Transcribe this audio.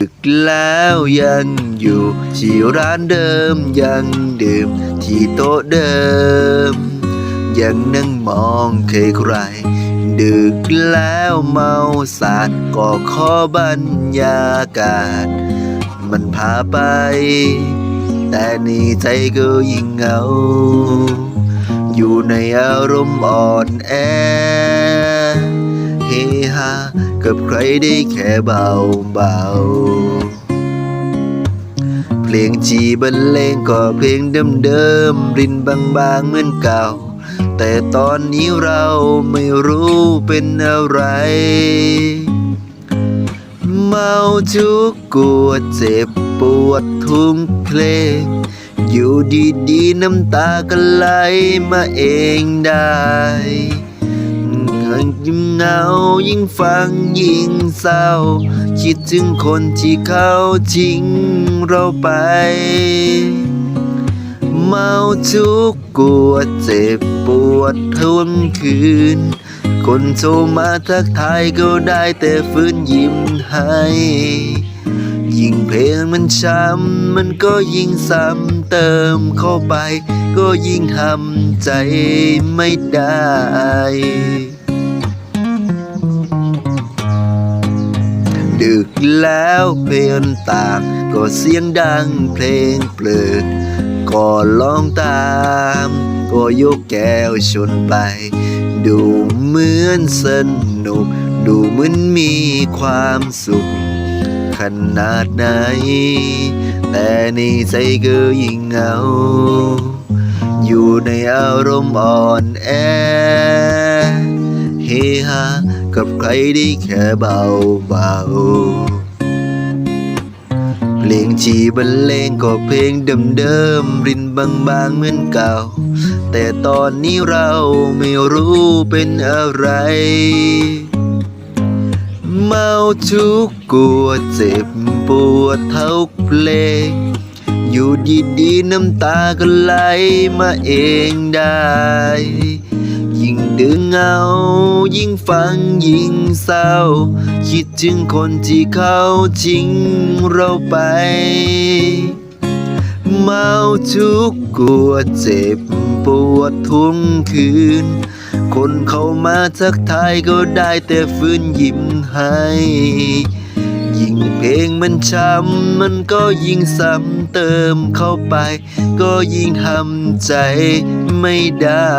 ดึกแล้วยังอยู่ ที่ร้านเดิมยังดื่ม ที่โต๊ะเดิม ยังนั่งมองเคยใครดึกแล้วเมาสาดก็ขอบรรยากาศ มันพาไป แต่นี่ใจก็ยิ่งเหงา อยู่ในอารมณ์อ่อนแอ ฮากับใครได้แค่เบาเบาเพลงจีบรรเลงก็เพลงเดิมๆรินบางๆเหมือนเก่า แต่ตอนนี้เราไม่รู้เป็นอะไร เมาทุกกวดเจ็บปวดทุกเพลงอยู่ดีๆน้ำตาก็ไหลมาเองได้ ยิ่งเหงายิ่งฟังยิ่งเศร้า คิดถึงคนที่เขาทิ้งเราไป เมาทุกกวดเจ็บปวดทวงคืน คนโทรมาทักทายก็ได้แต่ฟื้นยิ้มให้ยิ่งเพลงมันช้ำมันก็ยิ่งซ้ำเติมเข้าไป ก็ยิ่งทำใจไม่ได้ แล้วเพลงต่างก็เสียงดังเพลงเปลิดก็ลองตาม ก็ยกแก้วชนไป ดูเหมือนสนุก ดูเหมือนมีความสุข ขนาดไหน แต่ในใจก็ยิ่งเหงา อยู่ในอารมณ์อ่อนแอ เฮฮากับใครได้แค่เบาเบา จีบรรเลงก็เพลงเดิมๆรินบางๆเหมือนเก่า แต่ตอนนี้เราไม่รู้เป็นอะไร เมาทุกกวดเจ็บปวดเท่าเพลง อยู่ดีๆน้ำตาก็ไหลมาเองได้ ยิ่งดึงเงา ยิ่งฟังยิ่งเศร้า คิดถึงคนที่เขาทิ้งเราไป เมาทุกกวดเจ็บปวดทุกคืน คนเข้ามาทักทายก็ได้แต่ฟื้นยิ้มให้ ยิ่งเพลงมันช้ำมันก็ยิ่งซ้ำเติมเข้าไป ก็ยิ่งทำใจไม่ได้